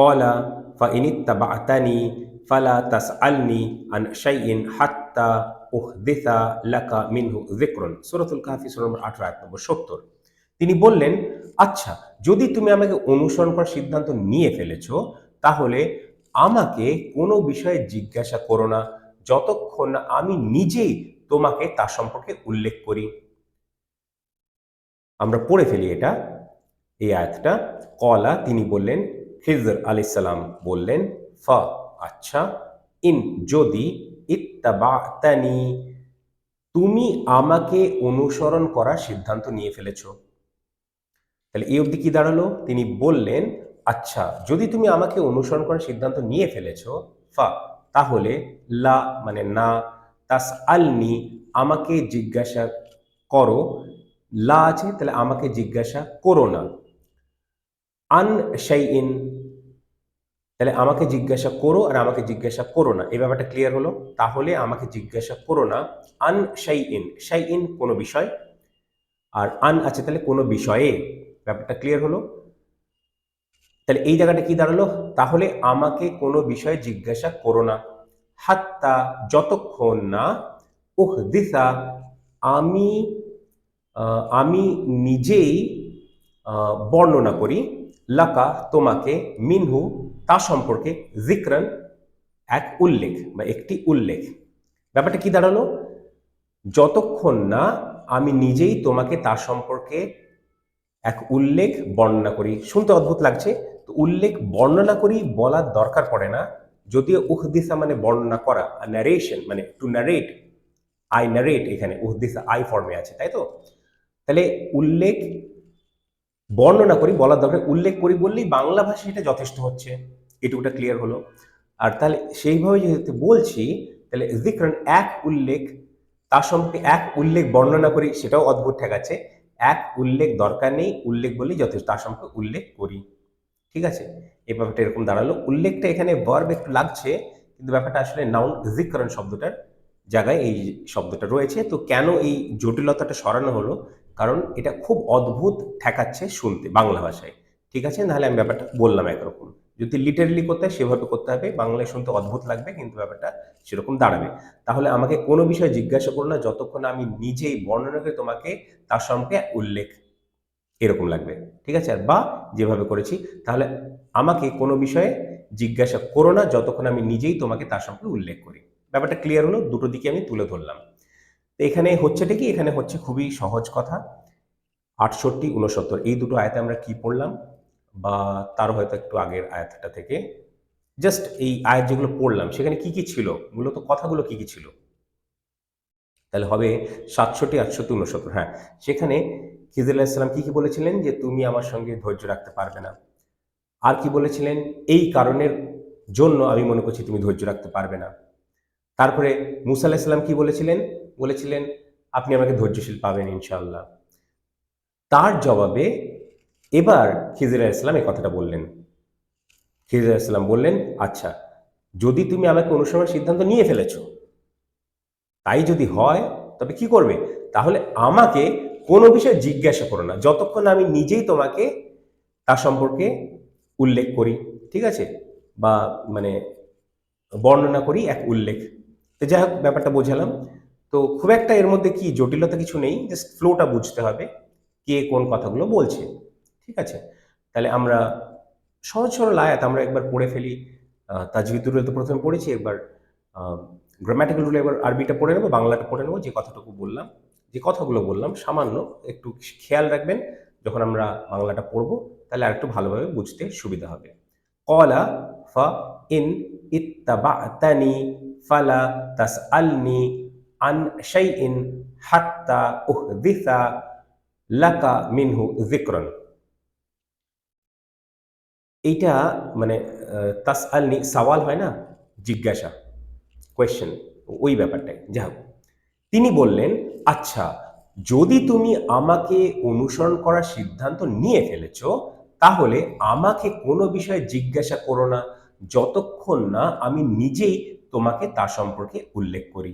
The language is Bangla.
কলা ফা ইনিত্তাবাতানি ফালা তাসআলনি আন শাইইন হাত্তা উহদিসা লাকা মিনহু যিকরুন সূরাতুল কাহফি, সূরা নম্বর 18 আয়াত নম্বর 70 তিনি বললেন আচ্ছা যদি তুমি আমাকে অনুসরণ করার সিদ্ধান্ত নিয়ে ফেলেছো, তাহলে আমাকে কোনো বিষয়ে জিজ্ঞাসা করো না, যতক্ষণ না আমি নিজেই তোমাকে তার সম্পর্কে উল্লেখ করি। আমরা পড়ে ফেলি এটা, এই আয়াতটা। কলা, তিনি বললেন খিজর আলাইসাল্লাম বললেন, ফ আচ্ছা ইন যদি ইত্তাবাতানি, তুমি আমাকে অনুসরণ করার সিদ্ধান্ত নিয়ে ফেলেছ। তাহলে এই অবধি কি দাঁড়াল? তিনি বললেন আচ্ছা যদি তুমি আমাকে অনুসরণ করার সিদ্ধান্ত নিয়ে ফেলেছ, ফা, তাহলে লা মানে না তাস আলনি আমাকে জিজ্ঞাসা করো। লা আছে, তাহলে আমাকে জিজ্ঞাসা করো না। আন শাইইন, তাহলে আমাকে জিজ্ঞাসা করো আর আমাকে জিজ্ঞাসা করো না। এই ব্যাপারটা ক্লিয়ার হলো? তাহলে আমাকে জিজ্ঞাসা করো না, আন শাইইন। শাইইন কোনো বিষয়? আর আন আছে তাহলে কোনো বিষয়ে? ব্যাপারটা ক্লিয়ার হলো? তাহলে এই জায়গাটা কি দাঁড়াল? তাহলে আমাকে কোনো বিষয়ে জিজ্ঞাসা করো না। হাত্তা যতক্ষণ না উহ দিসা আমি আমি নিজেই বর্ণনা করি লাকা তোমাকে মিনহু তা সম্পর্কে জিক্রান এক উল্লেখ বা একটি উল্লেখ। ব্যাপারটা কি দাঁড়াল? যতক্ষণ না আমি নিজেই তোমাকে তার সম্পর্কে এক উল্লেখ বর্ণনা করি, শুনতে অদ্ভুত লাগছে, তো উল্লেখ বর্ণনা করি বলার দরকার পড়ে না। যদিও উহদিসা মানে বর্ণনা করা ন্যারেশন মানে টু ন্যারেট আই ন্যারেট এখানে, উহদিসা আই ফর্মে আছে, তাই তো? তাহলে উল্লেখ বর্ণনা করি, বলার দরকার, উল্লেখ করি বললেই বাংলা ভাষায় এটা যথেষ্ট হচ্ছে। এটুকুটা ক্লিয়ার হলো। আর তাহলে সেইভাবে যেহেতু বলছি, তাহলে জিক্রন এক উল্লেখ, তার সম্পর্কে এক উল্লেখ বর্ণনা করি, সেটাও অদ্ভুত ঠেকাচ্ছে। এক উল্লেখ দরকার নেই, উল্লেখ বলেই যথেষ্ট, তার সম্পর্কে উল্লেখ করি। ঠিক আছে? এই ব্যাপারটা এরকম দাঁড়াল। উল্লেখটা এখানে ভার্ব একটু লাগছে, কিন্তু ব্যাপারটা আসলে নাউন জিকরণ শব্দটার জায়গায় এই শব্দটা রয়েছে। তো কেন এই জটিলতাটা সরানো হলো? কারণ এটা খুব অদ্ভুত ঠেকাচ্ছে শুনতে বাংলা ভাষায়। ঠিক আছে? নাহলে আমি ব্যাপারটা বললাম একরকম। যদি লিটারেলি করতে হয়, সেভাবে করতে হবে। বাংলায় শুনতে অদ্ভুত লাগবে, কিন্তু ব্যাপারটা সেরকম দাঁড়াবে। তাহলে আমাকে কোনো বিষয়ে জিজ্ঞাসা করো না, যতক্ষণ আমি নিজেই বর্ণনা করে তোমাকে তার সম্পর্কে উল্লেখ এরকম লাগবে। ঠিক আছে? আর বা যেভাবে করেছি, তাহলে আমাকে কোনো বিষয়ে জিজ্ঞাসা করো না, যতক্ষণ আমি নিজেই তোমাকে তার সম্পর্কে উল্লেখ করি। ব্যাপারটা ক্লিয়ার হলো? দুটো দিকে আমি তুলে ধরলাম। তো এখানে হচ্ছেটা কি? এখানে হচ্ছে খুবই সহজ কথা। আটষট্টি উনসত্তর এই দুটো আয়াতে আমরা কি পড়লাম? বা তার হয়তো একটু আগের আয়াতটা থেকে। জাস্ট এই আয়াত যেগুলো পড়লাম, সেখানে কি কি ছিল? মূলত কথাগুলো কি কি ছিল? তাহলে হবে সাতষট্টি, আটষট্টি উনসত্তর হ্যাঁ। সেখানে খিজির আলাহিসাল্লাম কি কি বলেছিলেন? যে তুমি আমার সঙ্গে ধৈর্য রাখতে পারবে না। আর কি বলেছিলেন? এই কারণের জন্য আমি মনে করছি তুমি ধৈর্য রাখতে পারবে না। তারপরে মুসা আলাহিসাল্লাম কি বলেছিলেন? বলেছিলেন, আপনি আমাকে ধৈর্যশীল পাবেন ইনশাআল্লাহ। তার জবাবে এবার খিজির আলাইসাল্লাম এই কথাটা বললেন। খিজির ইসলাম বললেন আচ্ছা যদি তুমি আমাকে অনুসরণের সিদ্ধান্ত নিয়ে ফেলেছো, তাই যদি হয়, তবে কি করবে? তাহলে আমাকে কোনো বিষয়ে জিজ্ঞাসা করো না। যতক্ষণ আমি নিজেই তোমাকে তার সম্পর্কে উল্লেখ করি, ঠিক আছে? বা মানে বর্ণনা করি এক উল্লেখ। তো যাই হোক, ব্যাপারটা বোঝালাম। তো খুব একটা এর মধ্যে কি জটিলতা কিছু নেই জাস্ট ফ্লোটা বুঝতে হবে কে কোন কথাগুলো বলছে, ঠিক আছে? তাহলে আমরা সহজ সরল আয়াত আমরা একবার পড়ে ফেলি তাজবিদুর তো প্রথমে পড়েছি, একবার গ্রামাটিক্যাল রুলে এবার আরবিটা পড়ে নেব, বাংলাটা পড়ে নেব, যে কথাটুকু বললাম, যে কথাগুলো বললাম, সামান্য একটু খেয়াল রাখবেন যখন আমরা বাংলাটা পড়ব, তাহলে আর একটু ভালোভাবে বুঝতে সুবিধা হবে। কলা ফা ইন ইত্তাবাতানি ফালা তাসআলনি আন শাইইন হাত্তা উহদিসা লাকা মিনহু যিকরান। এইটা মানে তাস আলনি সওয়াল হয় না? জিজ্ঞাসা কোয়েশ্চেন ওই ব্যাপারটাই। যা হোক তিনি বললেন আচ্ছা যদি তুমি আমাকে অনুসরণ করার সিদ্ধান্ত নিয়ে ফেলেছো, তাহলে আমাকে কোনো বিষয়ে জিজ্ঞাসা করো না, যতক্ষণ না আমি নিজেই তোমাকে তা সম্পর্কে উল্লেখ করি।